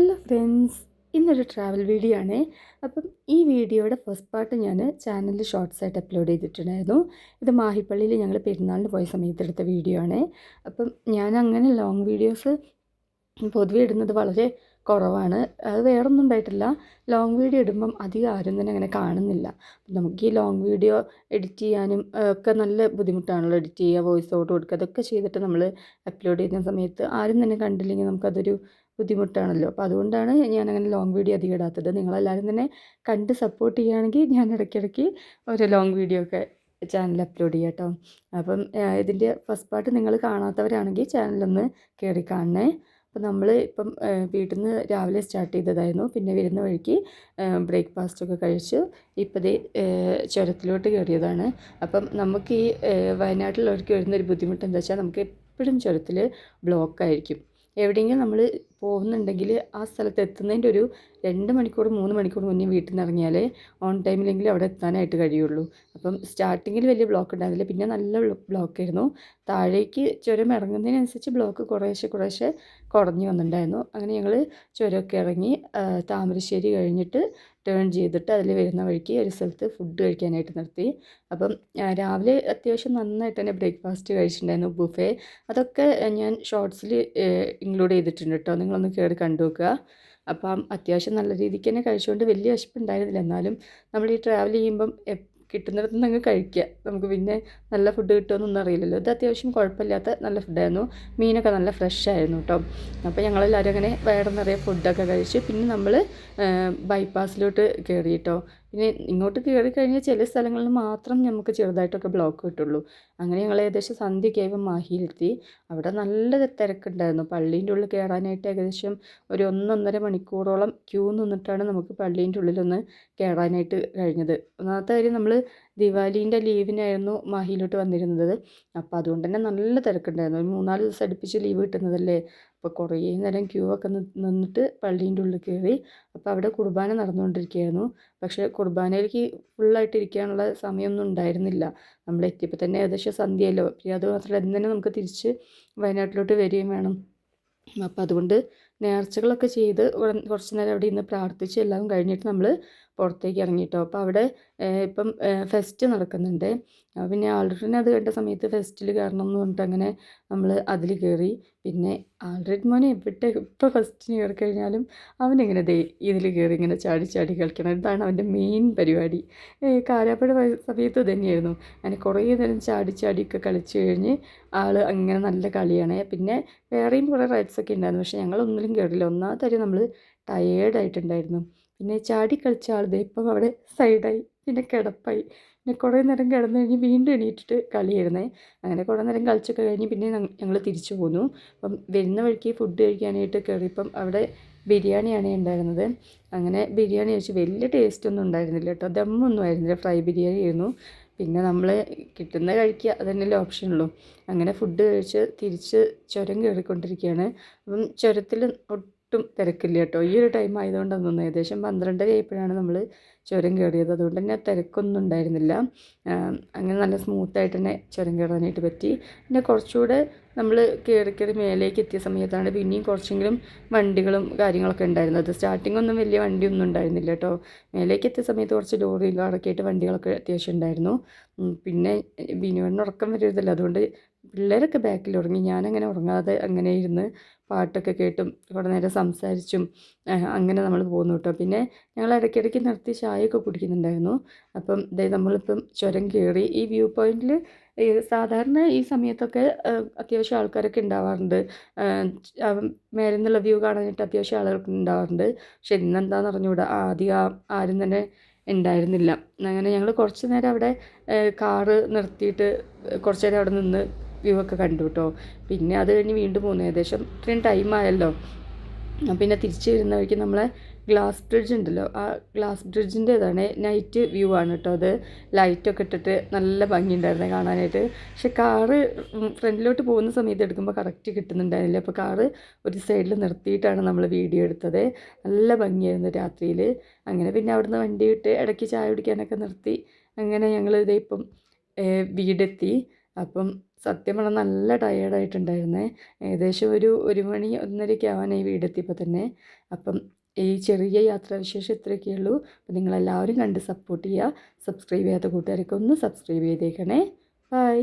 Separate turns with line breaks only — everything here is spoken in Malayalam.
ഹലോ ഫ്രണ്ട്സ് ഇന്നൊരു ട്രാവൽ വീഡിയോ ആണ്. അപ്പം ഈ വീഡിയോയുടെ ഫസ്റ്റ് പാർട്ട് ഞാൻ ചാനലിൽ ഷോർട്സ് ആയിട്ട് അപ്ലോഡ് ചെയ്തിട്ടുണ്ടായിരുന്നു. ഇത് മാഹിപ്പള്ളിയിൽ ഞങ്ങൾ പെരുന്നാളിന് പോയ സമയത്ത് എടുത്ത വീഡിയോ ആണ്. അപ്പം ഞാൻ അങ്ങനെ ലോങ് വീഡിയോസ് പൊതുവെ ഇടുന്നത് വളരെ കുറവാണ്. അത് വേറൊന്നും ഉണ്ടായിട്ടില്ല. ലോങ് വീഡിയോ ഇടുമ്പം അധികം ആരും തന്നെ അങ്ങനെ കാണുന്നില്ല. നമുക്ക് ഈ ലോങ് വീഡിയോ എഡിറ്റ് ചെയ്യാനും ഒക്കെ നല്ല ബുദ്ധിമുട്ടാണല്ലോ എഡിറ്റ് ചെയ്യുക വോയിസ് ഔട്ട് കൊടുക്കുക അതൊക്കെ ചെയ്തിട്ട് നമ്മൾ അപ്ലോഡ് ചെയ്യുന്ന സമയത്ത് ആരും തന്നെ കണ്ടില്ലെങ്കിൽ നമുക്കതൊരു ബുദ്ധിമുട്ടാണല്ലോ. അപ്പോൾ അതുകൊണ്ടാണ് ഞാൻ അങ്ങനെ ലോങ് വീഡിയോ അധികം ഇടാത്തത്. നിങ്ങളെല്ലാവരും തന്നെ കണ്ട് സപ്പോർട്ട് ചെയ്യുകയാണെങ്കിൽ ഞാൻ ഇടയ്ക്കിടയ്ക്ക് ഒരു ലോങ് വീഡിയോ ഒക്കെ ചാനൽ അപ്ലോഡ് ചെയ്യാം കേട്ടോ അപ്പം ഇതിന്റെ ഫസ്റ്റ് പാർട്ട് നിങ്ങൾ കാണാത്തവരാണെങ്കിൽ ചാനലൊന്ന് കയറി കാണണേ. അപ്പോൾ നമ്മൾ ഇപ്പം വീട്ടിൽ നിന്ന് രാവിലെ സ്റ്റാർട്ട് ചെയ്തതായിരുന്നു. പിന്നെ വരുന്ന വഴിക്ക് ബ്രേക്ക്ഫാസ്റ്റൊക്കെ കഴിച്ചു. ഇപ്പോൾ ദേ ചുരത്തിലോട്ട് കയറിയതാണ്. അപ്പം നമുക്ക് ഈ വയനാട്ടിലുള്ളവർക്ക് വരുന്നൊരു ബുദ്ധിമുട്ട് എന്താ വെച്ചാൽ നമുക്ക് എപ്പോഴും ചുരത്തിൽ ബ്ലോക്കായിരിക്കും എവിടെയെങ്കിലും നമ്മൾ പോകുന്നുണ്ടെങ്കിൽ ആ സ്ഥലത്ത് എത്തുന്നതിന്റെ ഒരു രണ്ട് മണിക്കൂർ മൂന്ന് മണിക്കൂർ മുന്നേ വീട്ടിൽ നിന്ന് ഇറങ്ങിയാലേ ഓൺ ടൈമിലെങ്കിലും അവിടെ എത്താനായിട്ട് കഴിയുള്ളൂ. അപ്പം സ്റ്റാർട്ടിങ്ങിൽ വലിയ ബ്ലോക്ക് ഉണ്ടായിരുന്നില്ല. പിന്നെ നല്ല ബ്ലോക്ക് ആയിരുന്നു. താഴേക്ക് ചുരം ഇറങ്ങുന്നതിനനുസരിച്ച് ബ്ലോക്ക് കുറേശ്ശെ കുറേശ്ശെ കുറഞ്ഞു വന്നിട്ടുണ്ടായിരുന്നു. അങ്ങനെ ഞങ്ങൾ ചുരമൊക്കെ ഇറങ്ങി താമരശ്ശേരി കഴിഞ്ഞിട്ട് ടേൺ ചെയ്തിട്ട് അതിൽ വരുന്ന വഴിക്ക് ഒരു സ്ഥലത്ത് ഫുഡ് കഴിക്കാനായിട്ട് നിർത്തി. അപ്പം രാവിലെ അത്യാവശ്യം നന്നായിട്ട് തന്നെ ബ്രേക്ക്ഫാസ്റ്റ് കഴിച്ചിട്ടുണ്ടായിരുന്നു. ബുഫേ അതൊക്കെ ഞാൻ ഷോർട്സിൽ ഇൻക്ലൂഡ് ചെയ്തിട്ടുണ്ട് കേട്ടോ നിങ്ങളൊന്ന് കയറി കണ്ടു നോക്കുക അപ്പം അത്യാവശ്യം നല്ല രീതിക്ക് തന്നെ കഴിച്ചുകൊണ്ട് വലിയ വിശപ്പുണ്ടായിരുന്നില്ല. എന്നാലും നമ്മൾ ഈ ട്രാവൽ ചെയ്യുമ്പം കിട്ടുന്നിടത്ത് നിന്ന് അങ്ങ് കഴിക്കുക. നമുക്ക് പിന്നെ നല്ല ഫുഡ് കിട്ടുമെന്നൊന്നും അറിയില്ലല്ലോ. ഇത് അത്യാവശ്യം കുഴപ്പമില്ലാത്ത നല്ല ഫുഡായിരുന്നു മീനൊക്കെ നല്ല ഫ്രഷ് ആയിരുന്നു കേട്ടോ അപ്പോൾ ഞങ്ങളെല്ലാവരും അങ്ങനെ വേറെ നിറയെ ഫുഡൊക്കെ കഴിച്ച് പിന്നെ നമ്മൾ ബൈപ്പാസിലോട്ട് കയറി കേട്ടോ പിന്നെ ഇങ്ങോട്ട് കയറി കഴിഞ്ഞാൽ ചില സ്ഥലങ്ങളിൽ മാത്രം നമുക്ക് ചെറുതായിട്ടൊക്കെ ബ്ലോക്ക് കിട്ടുള്ളൂ. അങ്ങനെ ഞങ്ങൾ ഏകദേശം സന്ധ്യയ്ക്ക് ആയപ്പോൾ മാഹിയിലെത്തി. അവിടെ നല്ല തിരക്കുണ്ടായിരുന്നു. പള്ളീന്റെ ഉള്ളിൽ കയറാനായിട്ട് ഏകദേശം ഒരു ഒന്നൊന്നര മണിക്കൂറോളം ക്യൂ നിന്നിട്ടാണ് നമുക്ക് പള്ളീന്റെ ഉള്ളിലൊന്ന് കയറാനായിട്ട് കഴിഞ്ഞത്. ഒന്നാമത്തെ കാര്യം നമ്മൾ ദിവാലീന്റെ ലീവിനായിരുന്നു മാഹിയിലോട്ട് വന്നിരുന്നത്. അപ്പോൾ അതുകൊണ്ട് തന്നെ നല്ല തിരക്കുണ്ടായിരുന്നു. ഒരു മൂന്നാൽ ദിവസം അടുപ്പിച്ച് ലീവ് കിട്ടുന്നതല്ലേ? അപ്പോൾ കുറേ നേരം ക്യൂ ഒക്കെ നിന്നിട്ട് പള്ളീന്റെ ഉള്ളിൽ കയറി അപ്പോൾ അവിടെ കുർബാന നടന്നുകൊണ്ടിരിക്കുകയായിരുന്നു പക്ഷേ കുർബാനയിലേക്ക് ഫുള്ളായിട്ട് ഇരിക്കാനുള്ള സമയമൊന്നും ഉണ്ടായിരുന്നില്ല. നമ്മൾ എത്തിയപ്പോൾ തന്നെ ഏകദേശം സന്ധ്യയല്ലോ? പിന്നെ അതുമാത്രമല്ല ഇന്ന് തന്നെ നമുക്ക് തിരിച്ച് വയനാട്ടിലോട്ട് വരികയും വേണം. അപ്പോൾ അതുകൊണ്ട് നേർച്ചകളൊക്കെ ചെയ്ത് കുറച്ച് നേരം അവിടെ ഇന്ന് പ്രാർത്ഥിച്ച് എല്ലാം കഴിഞ്ഞിട്ട് നമ്മൾ പുറത്തേക്ക് ഇറങ്ങിയിട്ടോ അപ്പോൾ അവിടെ ഇപ്പം ഫെസ്റ്റ് നടക്കുന്നുണ്ട്. പിന്നെ ആൾറെഡി അത് കണ്ട സമയത്ത് ഫെസ്റ്റിൽ കയറണം എന്ന് പറഞ്ഞിട്ട് അങ്ങനെ നമ്മൾ അതിൽ കയറി. പിന്നെ ആൾറെഡി മോനെ എവിടെ ഇപ്പോൾ ഫസ്റ്റിന് കയറി കഴിഞ്ഞാലും അവനിങ്ങനെ ദേ ഇതിൽ കയറി ഇങ്ങനെ ചാടി ചാടി കളിക്കണം. ഇതാണ് അവന്റെ മെയിൻ പരിപാടി. കാരാപ്പുഴ സമയത്ത് തന്നെയായിരുന്നു അങ്ങനെ കുറേ നേരം ചാടി ചാടിയൊക്കെ കളിച്ചു കഴിഞ്ഞ് ആൾ അങ്ങനെ നല്ല കളിയാണ്. പിന്നെ വേറെയും കുറേ റൈഡ്സ് ഒക്കെ ഉണ്ടായിരുന്നു. പക്ഷേ ഞങ്ങൾ ഒന്നിലും കേട്ടില്ല. ഒന്നാമത്തെ കാര്യം നമ്മൾ ടയേർഡായിട്ടുണ്ടായിരുന്നു പിന്നെ ചാടി കളിച്ച ആളുടെ ഇപ്പം അവിടെ സൈഡായി പിന്നെ കിടപ്പായി. പിന്നെ കുറേ നേരം കിടന്നു കഴിഞ്ഞ് വീണ്ടും എണീറ്റിട്ട് കളിയായിരുന്നേ. അങ്ങനെ കുറേ നേരം കളിച്ചൊക്കെ കഴിഞ്ഞ് പിന്നെ ഞങ്ങൾ തിരിച്ചു പോന്നു. അപ്പം വരുന്ന വഴിക്ക് ഫുഡ് കഴിക്കാനായിട്ട് കയറിയപ്പം അവിടെ ബിരിയാണിയാണ് ഉണ്ടായിരുന്നത്. അങ്ങനെ ബിരിയാണി കഴിച്ച് വലിയ ടേസ്റ്റ് ഒന്നും ഉണ്ടായിരുന്നില്ല കേട്ടോ. ദമ്മൊന്നും ആയിരുന്നില്ല. ഫ്രൈ ബിരിയാണി ആയിരുന്നു. പിന്നെ നമ്മൾ കിട്ടുന്ന കഴിക്കുക അതന്നെയല്ലേ ഓപ്ഷനുള്ളൂ. അങ്ങനെ ഫുഡ് കഴിച്ച് തിരിച്ച് ചുരം കയറിക്കൊണ്ടിരിക്കുകയാണ്. അപ്പം ചുരത്തിൽ ഒട്ടും തിരക്കില്ല കേട്ടോ. ഈ ഒരു ടൈം ആയതുകൊണ്ടാണ് തോന്നുന്നത് ഏകദേശം പന്ത്രണ്ടര ആയപ്പോഴാണ് നമ്മൾ ചുരം കയറിയത്. അതുകൊണ്ട് തന്നെ തിരക്കൊന്നും ഉണ്ടായിരുന്നില്ല. അങ്ങനെ നല്ല സ്മൂത്തായിട്ട് തന്നെ ചുരം കയറാനായിട്ട് പറ്റി. പിന്നെ കുറച്ചുകൂടെ നമ്മൾ കയറി കയറി മേലേക്ക് എത്തിയ സമയത്താണ് പിന്നെയും കുറച്ചെങ്കിലും വണ്ടികളും കാര്യങ്ങളൊക്കെ ഉണ്ടായിരുന്നത്. സ്റ്റാർട്ടിംഗ് ഒന്നും വലിയ വണ്ടിയൊന്നും ഉണ്ടായിരുന്നില്ല കേട്ടോ. മേലേക്ക് എത്തിയ സമയത്ത് കുറച്ച് ലോറിയും കാറൊക്കെ ആയിട്ട് വണ്ടികളൊക്കെ അത്യാവശ്യം ഉണ്ടായിരുന്നു. പിന്നെ ബിനുവിന് ഉറക്കം വരരുതല്ലോ. അതുകൊണ്ട് പിള്ളേരൊക്കെ ബാക്കിൽ ഉറങ്ങി ഞാനങ്ങനെ ഉറങ്ങാതെ അങ്ങനെ ഇരുന്ന് പാട്ടൊക്കെ കേട്ടും കുറേ നേരം സംസാരിച്ചും അങ്ങനെ നമ്മൾ പോകുന്നു കേട്ടോ. പിന്നെ ഞങ്ങൾ ഇടയ്ക്കിടയ്ക്ക് നിർത്തി ചായയൊക്കെ കുടിക്കുന്നുണ്ടായിരുന്നു. അപ്പം ഇതേ നമ്മളിപ്പം ചുരം കയറി ഈ വ്യൂ പോയിന്റിൽ സാധാരണ ഈ സമയത്തൊക്കെ അത്യാവശ്യം ആൾക്കാരൊക്കെ ഉണ്ടാവാറുണ്ട്. മേലെ നിന്നുള്ള വ്യൂ കാണാനായിട്ട് അത്യാവശ്യം ആളുകൾക്ക് ഉണ്ടാവാറുണ്ട്. പക്ഷെ ഇന്നെന്താണെന്ന് അറിഞ്ഞുകൂടാ? ആദ്യം ആരും തന്നെ ഉണ്ടായിരുന്നില്ല. അങ്ങനെ ഞങ്ങൾ കുറച്ച് നേരം അവിടെ കാറ് നിർത്തിയിട്ട് കുറച്ച് നേരം അവിടെ നിന്ന് വ്യൂ ഒക്കെ കണ്ടു കേട്ടോ പിന്നെ അത് കഴിഞ്ഞ് വീണ്ടും പോകുന്നു. ഏകദേശം ഇത്രയും ടൈം ആയല്ലോ. പിന്നെ തിരിച്ച് വരുന്ന വഴിക്ക് നമ്മളെ ഗ്ലാസ് ബ്രിഡ്ജ് ഉണ്ടല്ലോ. ആ ഗ്ലാസ് ബ്രിഡ്ജിന്റേതാണ് നൈറ്റ് വ്യൂ ആണ് കേട്ടോ അത്. ലൈറ്റൊക്കെ ഇട്ടിട്ട് നല്ല ഭംഗിയുണ്ടായിരുന്നു കാണാനായിട്ട്. പക്ഷെ കാറ് ഫ്രണ്ടിലോട്ട് പോകുന്ന സമയത്ത് എടുക്കുമ്പോൾ കറക്റ്റ് കിട്ടുന്നുണ്ടായിരുന്നില്ല. അപ്പോൾ കാറ് ഒരു സൈഡിൽ നിർത്തിയിട്ടാണ് നമ്മൾ വീഡിയോ എടുത്തത്. നല്ല ഭംഗിയായിരുന്നു രാത്രിയിൽ അങ്ങനെ പിന്നെ അവിടുന്ന് വണ്ടി വിട്ട് ഇടയ്ക്ക് ചായ കുടിക്കാനൊക്കെ നിർത്തി. അങ്ങനെ ഞങ്ങൾ ഇതേ ഇപ്പം വീടെത്തി. അപ്പം സത്യം പറഞ്ഞാൽ നല്ല ടയേർഡായിട്ടുണ്ടായിരുന്നേ ഏകദേശം ഒരു ഒരു മണി ഒന്നരയ്ക്ക് ആവാനായി വീടെത്തിയപ്പോൾ തന്നെ. അപ്പം ഈ ചെറിയ യാത്രാവിശേഷം ഇത്രയൊക്കെ ഉള്ളൂ. അപ്പം നിങ്ങളെല്ലാവരും കണ്ട് സപ്പോർട്ട് ചെയ്യുക സബ്സ്ക്രൈബ് ചെയ്യാത്ത കൂട്ടുകാരൊക്കെ ഒന്ന് സബ്സ്ക്രൈബ് ചെയ്തേക്കണേ. ബൈ